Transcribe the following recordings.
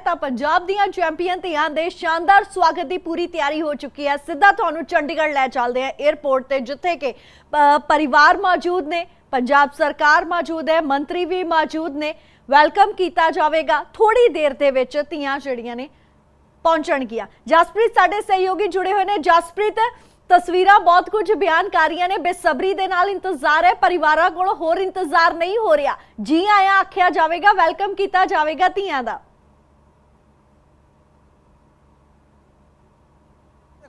ਤਾਂ ਪੰਜਾਬ ਦੀਆਂ ਚੈਂਪੀਅਨ ਧੀਆਂ ਦੇ ਸ਼ਾਨਦਾਰ ਸਵਾਗਤ ਦੀ ਪੂਰੀ ਤਿਆਰੀ ਹੋ ਚੁੱਕੀ ਹੈ। ਸਿੱਧਾ ਤੁਹਾਨੂੰ ਚੰਡੀਗੜ੍ਹ ਲੈ ਚੱਲਦੇ ਆ 에ਅਰਪੋਰਟ ਤੇ, ਜਿੱਥੇ ਕਿ ਪਰਿਵਾਰ ਮੌਜੂਦ ਨੇ, ਪੰਜਾਬ ਸਰਕਾਰ ਮੌਜੂਦ ਹੈ, ਮੰਤਰੀ ਵੀ ਮੌਜੂਦ ਨੇ। ਵੈਲਕਮ ਕੀਤਾ ਜਾਵੇਗਾ। ਥੋੜੀ ਦੇਰ ਦੇ ਵਿੱਚ ਧੀਆਂ ਜਿਹੜੀਆਂ ਨੇ ਪਹੁੰਚਣਗੀਆਂ। ਜਸਪ੍ਰੀਤ ਸਾਡੇ ਸਹਿਯੋਗੀ ਜੁੜੇ ਹੋਏ ਨੇ। ਜਸਪ੍ਰੀਤ, ਤਸਵੀਰਾਂ ਬਹੁਤ ਕੁਝ ਬਿਆਨ ਕਰ ਰਹੀਆਂ ਨੇ। ਬੇਸਬਰੀ ਦੇ ਨਾਲ ਇੰਤਜ਼ਾਰ ਹੈ। ਪਰਿਵਾਰਾਂ ਕੋਲ ਹੋਰ ਇੰਤਜ਼ਾਰ ਨਹੀਂ ਹੋ ਰਿਹਾ। ਜੀ ਆਇਆ ਆਖਿਆ ਜਾਵੇਗਾ। ਵੈਲਕਮ ਕੀਤਾ ਜਾਵੇਗਾ ਧੀਆਂ ਦਾ।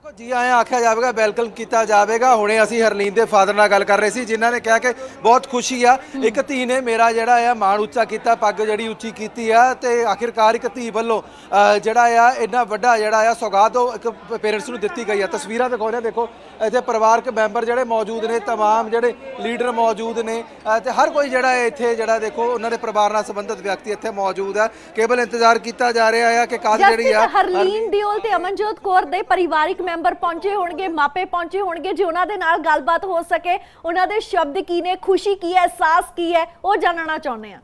ਦੇਖੋ ਜੀ ਆਇਆਂ ਆਖਿਆ ਜਾਵੇਗਾ ਵੈਲਕਮ ਕੀਤਾ ਜਾਵੇਗਾ ਹੁਣੇ ਅਸੀਂ ਹਰਲੀਨ ਦੇ ਫਾਦਰ ਨਾਲ ਗੱਲ ਕਰ ਰਹੇ ਸੀ ਜਿਨ੍ਹਾਂ ਨੇ ਕਿਹਾ ਕਿ ਬਹੁਤ ਖੁਸ਼ੀ ਆ ਇੱਕ ਧੀ ਨੇ ਮੇਰਾ ਜਿਹੜਾ ਆ ਮਾਣ ਉੱਚਾ ਕੀਤਾ ਪੱਗ ਜਿਹੜੀ ਉੱਚੀ ਕੀਤੀ ਆ ਤੇ ਆਖਿਰਕਾਰ ਇੱਕ ਧੀ ਵੱਲੋਂ ਅ, ਜਿਹੜਾ ਆ ਇੰਨਾ ਵੱਡਾ ਜਿਹੜਾ ਆ ਸੌਗਾਤ ਉਹ ਇੱਕ ਪੇਰੈਂਟਸ ਨੂੰ ਦਿੱਤੀ ਗਈ ਆ ਤਸਵੀਰਾਂ ਦਿਖਾਉਂਦੇ ਦੇਖੋ ਇੱਥੇ ਪਰਿਵਾਰਕ ਮੈਂਬਰ ਜਿਹੜੇ ਮੌਜੂਦ ਨੇ तमाम ਜਿਹੜੇ ਲੀਡਰ ਮੌਜੂਦ ਨੇ ਅ, ਤੇ ਹਰ ਕੋਈ ਜਿਹੜਾ ਹੈ ਇੱਥੇ ਜਿਹੜਾ ਦੇਖੋ ਉਹਨਾਂ ਦੇ ਪਰਿਵਾਰ ਨਾਲ ਸੰਬੰਧਿਤ ਵਿਅਕਤੀ ਇੱਥੇ ਮੌਜੂਦ ਆ ਕੇਵਲ ਇੰਤਜ਼ਾਰ ਕੀਤਾ ਜਾ ਰਿਹਾ ਆ ਕਿ ਕਦ ਜਿਹੜੀ ਆ ਜਸਪ੍ਰੀਤ ਹਰਲੀਨ ਦਿਓਲ ਤੇ ਅਮਨਜੋਤ ਕੌਰ ਦੇ ਪਰਿਵਾਰਿਕ ਮੈਂਬਰ ਪਹੁੰਚੇ ਹੋਣਗੇ, ਮਾਪੇ ਪਹੁੰਚੇ ਹੋਣਗੇ ਜੇ ਉਹਨਾਂ ਦੇ ਨਾਲ ਗੱਲਬਾਤ ਹੋ ਸਕੇ। ਉਹਨਾਂ ਦੇ ਸ਼ਬਦ ਕੀ ਨੇ, ਖੁਸ਼ੀ ਕੀ ਹੈ, ਅਹਿਸਾਸ ਕੀ ਹੈ, ਉਹ ਜਾਣਨਾ ਚਾਹੁੰਦੇ ਆ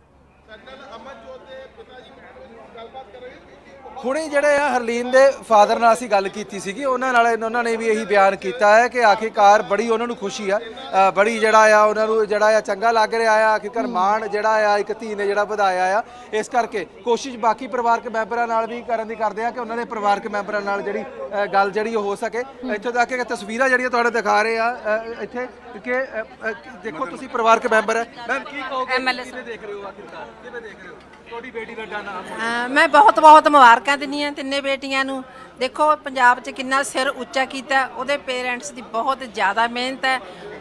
ਹੁਣੇ ਜਿਹੜੇ ਆ ਹਰਲੀਨ ਦੇ ਫਾਦਰ ਨਾਲ ਅਸੀਂ ਗੱਲ ਕੀਤੀ ਸੀਗੀ ਉਹਨਾਂ ਨਾਲ ਉਹਨਾਂ ਨੇ ਵੀ ਇਹੀ ਬਿਆਨ ਕੀਤਾ ਹੈ ਕਿ ਆਖਿਰਕਾਰ ਬੜੀ ਉਹਨਾਂ ਨੂੰ ਖੁਸ਼ੀ ਆ ਅ, ਬੜੀ ਜਿਹੜਾ ਆ ਉਹਨਾਂ ਨੂੰ ਜਿਹੜਾ ਆ ਚੰਗਾ ਲੱਗ ਰਿਹਾ ਆ ਆਖਿਰਕਾਰ ਮਾਣ ਜਿਹੜਾ ਆ ਇੱਕ ਧੀ ਨੇ ਜਿਹੜਾ ਵਧਾਇਆ ਆ ਇਸ ਕਰਕੇ ਕੋਸ਼ਿਸ਼ ਬਾਕੀ ਪਰਿਵਾਰਕ ਮੈਂਬਰਾਂ ਨਾਲ ਵੀ ਕਰਨ ਦੀ ਕਰਦੇ ਆ ਕਿ ਉਹਨਾਂ ਦੇ ਪਰਿਵਾਰਕ ਮੈਂਬਰਾਂ ਨਾਲ ਜਿਹੜੀ ਅ, ਗੱਲ ਜਿਹੜੀ ਉਹ ਹੋ ਸਕੇ। ਇੱਥੋਂ ਤੱਕ ਕਿ ਤਸਵੀਰਾਂ ਜਿਹੜੀਆਂ ਤੁਹਾਨੂੰ ਦਿਖਾ ਰਹੇ ਆ ਅ, ਇੱਥੇ ਕਿ ਅ, ਅ, ਦੇਖੋ ਤੁਸੀਂ ਪਰਿਵਾਰਕ ਮੈਂਬਰ ਹੈ। ਮੈਮ ਕੀ ਕਹੋਗੇ? ਕਿਵੇਂ ਦੇਖ ਰਹੇ ਹੋ ਆਖਿਰਕਾਰ? ਕਿਵੇਂ ਦੇਖ ਰਹੇ ਹੋ? ਤੁਹਾਡੀ ਬੇਟੀ ਦਾ ਨਾਮ ਹਾਂ, ਮੈਂ ਬਹੁਤ ਬਹੁਤ ਮੁਬਾਰਕਾਂ ਦਿੰਦੀ ਹਾਂ ਤਿੰਨੇ ਬੇਟੀਆਂ ਨੂੰ। ਦੇਖੋ ਪੰਜਾਬ 'ਚ ਕਿੰਨਾ ਸਿਰ ਉੱਚਾ ਕੀਤਾ ਉਹਦੇ ਪੇਰੈਂਟਸ ਦੀ ਬਹੁਤ ਜ਼ਿਆਦਾ ਮਿਹਨਤ ਹੈ।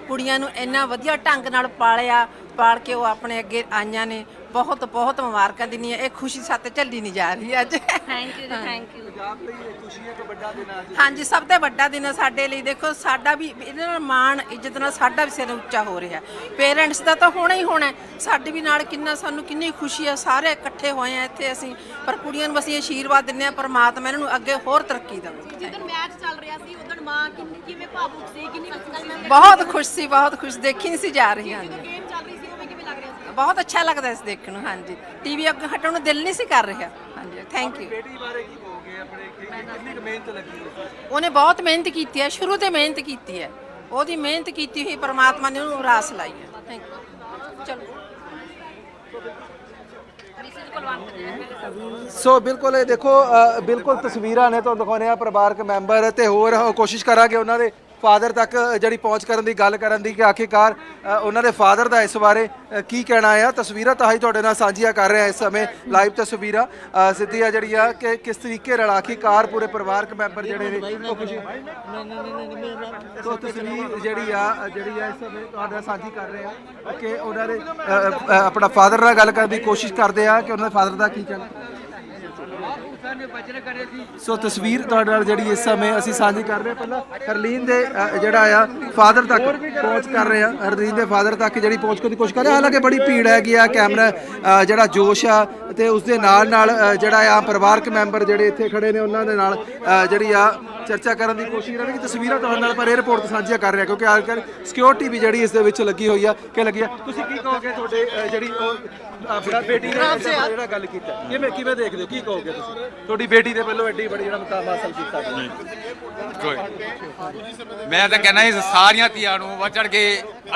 ਕੁੜੀਆਂ ਨੂੰ ਇੰਨਾ ਵਧੀਆ ਢੰਗ ਨਾਲ ਪਾਲਿਆ ਪਾਲ ਕੇ ਉਹ ਆਪਣੇ ਅੱਗੇ ਆਈਆਂ ਨੇ। ਬਹੁਤ ਬਹੁਤ ਮੁਬਾਰਕਾਂ ਹਾਂ ਇਹ ਖੁਸ਼ੀ ਸਾਤੇ ਝੱਲੀ ਨਹੀਂ ਜਾ ਰਹੀ ਅੱਜ। ਥੈਂਕ ਯੂ ਜੀ ਥੈਂਕ ਯੂ ਪੰਜਾਬ ਲਈ ਇਹ ਖੁਸ਼ੀ ਹੈ ਕਿ ਵੱਡਾ ਦਿਨ ਅੱਜ? ਹਾਂਜੀ ਸਭ ਤੋਂ ਵੱਡਾ ਦਿਨ ਹੈ ਸਾਡੇ ਲਈ ਦੇਖੋ ਸਾਡਾ ਵੀ ਇਹਦੇ ਨਾਲ ਮਾਣ ਇੱਜ਼ਤ ਨਾਲ ਸਾਡਾ ਵੀ ਸਿਰ ਉੱਚਾ ਹੋ ਰਿਹਾ ਪੇਰੈਂਟਸ ਦਾ ਤਾਂ ਹੋਣਾ ਹੀ ਹੋਣਾ। ਸਾਡੇ ਵੀ ਨਾਲ ਕਿੰਨਾ ਸਾਨੂੰ ਕਿੰਨੀ ਖੁਸ਼ੀ ਹੈ ਸਾਰੇ ਇਕੱਠੇ ਹੋਏ ਆ ਇੱਥੇ ਅਸੀਂ। ਪਰ ਕੁੜੀਆਂ ਨੂੰ ਅਸੀਂ ਆਸ਼ੀਰਵਾਦ ਦਿੰਦੇ ਆ ਪਰਮਾਤਮਾ ਇਹਨਾਂ ਨੂੰ ਅੱਗੇ ਹੋਰ ਤਰੱਕੀ ਦੇਵੇ। ਜਦੋਂ ਮੈਚ ਚੱਲ ਰਿਹਾ ਸੀ ਉਦੋਂ ਮਾਂ ਕਿੰਨੀ ਕਿਵੇਂ ਭਾਵੁਕ ਸੀ ਕਿੰਨੀ ਖੁਸ਼ੀ ਬਹੁਤ ਖੁਸ਼ ਸੀ ਬਹੁਤ ਖੁਸ਼ ਦੇਖੀ ਨਹੀਂ ਸੀ ਜਾ ਰਹੀ ਹਾਂ ਗੇਮ ਚੱਲ ਰਹੀ ਸੀ ਉਵੇਂ ਕਿਵੇਂ ਲੱਗ ਰਿਹਾ ਸੀ ਬਹੁਤ ਅੱਛਾ ਲੱਗਦਾ ਇਸ ਦੇਖਣ ਨੂੰ ਹਾਂਜੀ। ਟੀਵੀ ਅੱਗੇ ਹਟਣ ਨੂੰ ਦਿਲ ਨਹੀਂ ਸੀ ਕਰ ਰਿਹਾ। ਹਾਂਜੀ ਥੈਂਕ ਯੂ ਬੇਟੀ ਬਾਰੇ ਕੀ ਕਹੋਗੇ ਆਪਣੇ ਕਿੰਨੀ ਕੁ ਮਿਹਨਤ ਲੱਗੀ ਉਹਨੇ ਬਹੁਤ ਮਿਹਨਤ ਕੀਤੀ ਹੈ ਸ਼ੁਰੂ ਤੇ ਮਿਹਨਤ ਕੀਤੀ ਹੈ। ਉਹਦੀ ਮਿਹਨਤ ਕੀਤੀ ਹੋਈ ਪਰਮਾਤਮਾ ਨੇ ਉਹਨੂੰ ਰਾਸ ਲਾਈ ਹੈ। ਥੈਂਕ ਯੂ ਚਲੋ। ਸੋ ਬਿਲਕੁਲ ਇਹ ਦੇਖੋ ਬਿਲਕੁਲ ਤਸਵੀਰਾਂ ਨੇ ਤੁਹਾਨੂੰ ਦਿਖਾਉਂਦੇ ਆ ਪਰਿਵਾਰਕ ਮੈਂਬਰ ਤੇ ਹੋਰ ਕੋਸ਼ਿਸ਼ ਕਰਾਂਗੇ ਉਹਨਾਂ ਦੇ। ਫਾਦਰ ਤੱਕ ਜਿਹੜੀ ਪਹੁੰਚ ਕਰਨ ਦੀ ਗੱਲ ਕਰਨ ਦੀ ਕਿ ਆਖਿਰਕਾਰ ਉਹਨਾਂ ਦੇ ਫਾਦਰ ਦਾ ਇਸ ਬਾਰੇ ਕੀ ਕਹਿਣਾ ਆ? ਤਸਵੀਰਾਂ ਤਾਂ ਹੀ ਤੁਹਾਡੇ ਨਾਲ ਸਾਂਝੀਆਂ ਕਰ ਰਹੇ ਆ ਇਸ ਸਮੇਂ ਲਾਈਵ ਤਸਵੀਰਾਂ। ਅ, ਸਿੱਧੀਆਂ ਜਿਹੜੀਆਂ ਕਿ ਕਿਸ ਤਰੀਕੇ ਨਾਲ ਆਖਿਰਕਾਰ ਪੂਰੇ ਪਰਿਵਾਰਕ ਮੈਂਬਰ ਜਿਹੜੇ ਨੇ ਉਹ ਖੁਸ਼ੀ ਸੋ ਤਸਵੀਰ ਜਿਹੜੀ ਆ ਜਿਹੜੀ ਆ ਇਸ ਸਮੇਂ ਤੁਹਾਡੇ ਨਾਲ ਸਾਂਝੀ ਕਰ ਰਹੇ ਆ ਕਿ ਉਹਨਾਂ ਦੇ ਆਪਣਾ ਫਾਦਰ ਨਾਲ ਗੱਲ ਕਰਨ ਦੀ ਕੋਸ਼ਿਸ਼ ਕਰਦੇ ਆ ਕਿ ਉਹਨਾਂ ਦੇ ਫਾਦਰ ਦਾ ਕੀ ਕਹਿਣਾ? ਸੋ ਤਸਵੀਰ ਤੁਹਾਡੇ ਨਾਲ ਜਿਹੜੀ ਇਸ ਸਮੇਂ ਅਸੀਂ ਸਾਂਝੀ ਕਰ ਰਹੇ ਹਾਂ। ਪਹਿਲਾਂ ਹਰਲੀਨ ਦੇ ਅ, ਜਿਹੜਾ ਆ ਫਾਦਰ ਤੱਕ ਪਹੁੰਚ ਕਰ ਰਹੇ ਆ ਹਰਲੀਨ ਦੇ ਫਾਦਰ ਤੱਕ ਜਿਹੜੀ ਪਹੁੰਚ ਕਰਨ ਦੀ ਕੋਸ਼ਿਸ਼ ਕਰ ਰਹੇ ਹਾਂ। ਹਾਲਾਂਕਿ ਬੜੀ ਭੀੜ ਹੈਗੀ ਆ ਕੈਮਰਾ ਅ, ਜਿਹੜਾ ਜੋਸ਼ ਆ ਤੇ ਉਸ ਦੇ ਨਾਲ ਨਾਲ ਅ, ਜਿਹੜਾ ਆ ਪਰਿਵਾਰਕ ਮੈਂਬਰ ਜਿਹੜੇ ਇੱਥੇ ਖੜੇ ਨੇ ਉਹਨਾਂ ਦੇ ਨਾਲ ਅ, ਜਿਹੜੀ ਆ ਚਰਚਾ ਕਰਨ ਦੀ ਕੋਸ਼ਿਸ਼ ਕਰ ਰਹੇ ਕਿ ਤਸਵੀਰਾਂ ਤੁਹਾਡੇ ਨਾਲ ਪਰ 에어ਪੋਰਟ ਤੋਂ ਸਾਂਝੀਆਂ ਕਰ ਰਹੇ ਹਾਂ ਕਿਉਂਕਿ ਅੱਜਕੱਲ ਸਿਕਿਉਰਿਟੀ ਵੀ ਜਿਹੜੀ ਇਸ ਦੇ ਵਿੱਚ ਲੱਗੀ ਹੋਈ ਆ ਕਿ ਲੱਗੀ ਆ। ਤੁਸੀਂ ਕੀ ਕਹੋਗੇ ਤੁਹਾਡੇ ਅ, ਜਿਹੜੀ ਉਹ ਆਪਣਾ ਬੇਟੀ ਨੇ ਜਿਹੜਾ ਗੱਲ ਕੀਤਾ? ਕਿਵੇਂ ਕਿਵੇਂ ਦੇਖਦੇ ਹੋ? ਕੀ ਕਹੋਗੇ ਤੁਸੀਂ? ਤੁਹਾਡੀ ਬੇਟੀ ਦੇ ਵੱਲੋਂ ਐਡੀ ਬੜੀ ਜਿਹੜਾ ਮੁਕਾਮ ਹਾਸਲ ਕੀਤਾ ਕੋਈ ਮੈਂ ਤਾਂ ਕਹਿੰਦਾ ਜੀ ਸਾਰੀਆਂ ਧੀਆਂ ਨੂੰ ਵੱਧ ਚੜ ਕੇ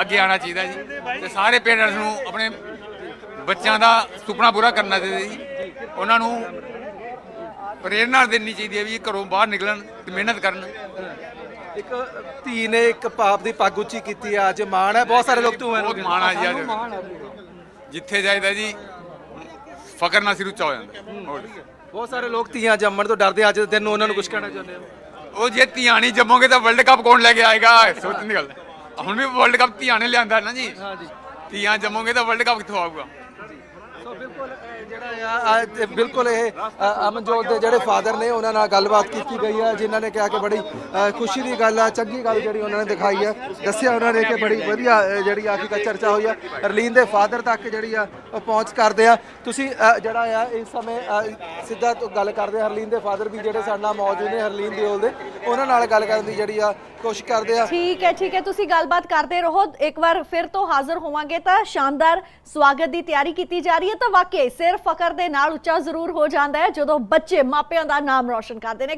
ਅੱਗੇ ਆਉਣਾ ਚਾਹੀਦਾ ਜੀ। ਤੇ ਸਾਰੇ ਪੇਰੈਂਟਸ ਨੂੰ ਆਪਣੇ ਬੱਚਿਆਂ ਦਾ ਸੁਪਨਾ ਪੂਰਾ ਕਰਨਾ ਚਾਹੀਦਾ ਜੀ। ਉਹਨਾਂ ਨੂੰ ਪ੍ਰੇਰਨਾ ਦੇਣੀ ਚਾਹੀਦੀ ਹੈ ਵੀ ਘਰੋਂ ਬਾਹਰ ਨਿਕਲਣ ਤੇ ਮਿਹਨਤ ਕਰਨ। ਇੱਕ ਧੀ ਨੇ ਇੱਕ ਪਾਪ ਦੀ ਪੱਗ ਉੱਚੀ ਕੀਤੀ ਆ ਅੱਜ ਮਾਣ ਹੈ। ਬਹੁਤ ਸਾਰੇ ਲੋਕ ਤੂੰ ਬਹੁਤ ਮਾਣ ਆ ਜੀ ਅੱਜ। ਜਿੱਥੇ ਜਾਈਦਾ ਜੀ ਫਕਰ ਨਾਲ ਸਿਰ ਉੱਚਾ ਹੋ ਜਾਂਦਾ। ਹੋਰ। ਬਹੁਤ ਸਾਰੇ ਲੋਕ ਧੀਆਂ ਜੰਮਣ ਤੋਂ ਡਰਦੇ। ਅੱਜ ਦੇ ਦਿਨ ਨੂੰ ਉਹਨਾਂ ਨੂੰ ਕੁਝ ਕਹਿਣਾ ਚਾਹੁੰਦੇ ਹੋ ਉਹ ਜੇ ਧੀਆਂ ਨਹੀਂ ਜੰਮੋਗੇ ਤਾਂ ਵਰਲਡ ਕੱਪ ਕੌਣ ਲੈ ਕੇ ਆਏਗਾ ਸੋਚਣ ਦੀ ਗੱਲ ਹੈ। ਹੁਣ ਵੀ ਵਰਲਡ ਕੱਪ ਧੀਆਂ ਨੇ ਲਿਆਂਦਾ ਨਾ ਜੀ ਹਾਂਜੀ ਧੀਆਂ ਜੰਮੋਗੇ ਤਾਂ ਵਰਲਡ ਕੱਪ ਕਿੱਥੋਂ ਆਊਗਾ ਸੋ ਬਿਲਕੁਲ ਜਿਹੜਾ ਆ ਬਿਲਕੁਲ ਇਹ ਅਮਨਜੋਤ ਦੇ ਜਿਹੜੇ ਫਾਦਰ ਨੇ ਉਹਨਾਂ ਨਾਲ ਗੱਲਬਾਤ ਕੀਤੀ ਗਈ ਆ ਜਿਨ੍ਹਾਂ ਨੇ ਕਿਹਾ ਕਿ ਬੜੀ ਖੁਸ਼ੀ ਦੀ ਗੱਲ ਆ ਚੰਗੀ ਗੱਲ ਜਿਹੜੀ ਉਹਨਾਂ ਨੇ ਦਿਖਾਈ ਹੈ ਦੱਸਿਆ ਉਹਨਾਂ ਨੇ ਕਿ ਬੜੀ ਵਧੀਆ ਅਹ, ਜਿਹੜੀ ਆਖਿਰਕਾਰ ਚਰਚਾ ਹੋਈ ਆ ਹਰਲੀਨ ਦੇ ਫਾਦਰ ਤੱਕ ਜਿਹੜੀ ਆ ਉਹ ਪਹੁੰਚ ਕਰਦੇ ਆ। ਤੁਸੀਂ ਜਿਹੜਾ ਆ ਇਸ ਸਮੇਂ ਸਿੱਧਾ ਗੱਲ ਕਰਦੇ ਹਰਲੀਨ ਦੇ ਫਾਦਰ ਵੀ ਜਿਹੜੇ ਸਾਡੇ ਨਾਲ ਮੌਜੂਦ ਨੇ ਹਰਲੀਨ ਦਿਓਲ ਦੇ ਉਹਨਾਂ ਨਾਲ ਗੱਲ ਕਰਨ ਦੀ ਜਿਹੜੀ ਆ ਕੋਸ਼ਿਸ਼ ਕਰਦੇ ਆ। ਠੀਕ ਹੈ ਠੀਕ ਹੈ। ਤੁਸੀਂ ਗੱਲਬਾਤ ਕਰਦੇ ਰਹੋ। ਇੱਕ ਵਾਰ ਫਿਰ ਤੋਂ ਹਾਜ਼ਰ ਹੋਵਾਂਗੇ ਤਾਂ ਸ਼ਾਨਦਾਰ ਸਵਾਗਤ ਦੀ ਤਿਆਰੀ ਕੀਤੀ ਜਾ ਰਹੀ ਹੈ। ਤਾਂ ਵਾਕਈ ਸਿਰ ਫਖਰ ਦੇ ਨਾਲ ਉੱਚਾ ਜ਼ਰੂਰ ਹੋ ਜਾਂਦਾ ਹੈ, ਜਦੋਂ ਬੱਚੇ ਮਾਪਿਆਂ ਦਾ ਨਾਮ ਰੌਸ਼ਨ ਕਰਦੇ ਨੇ।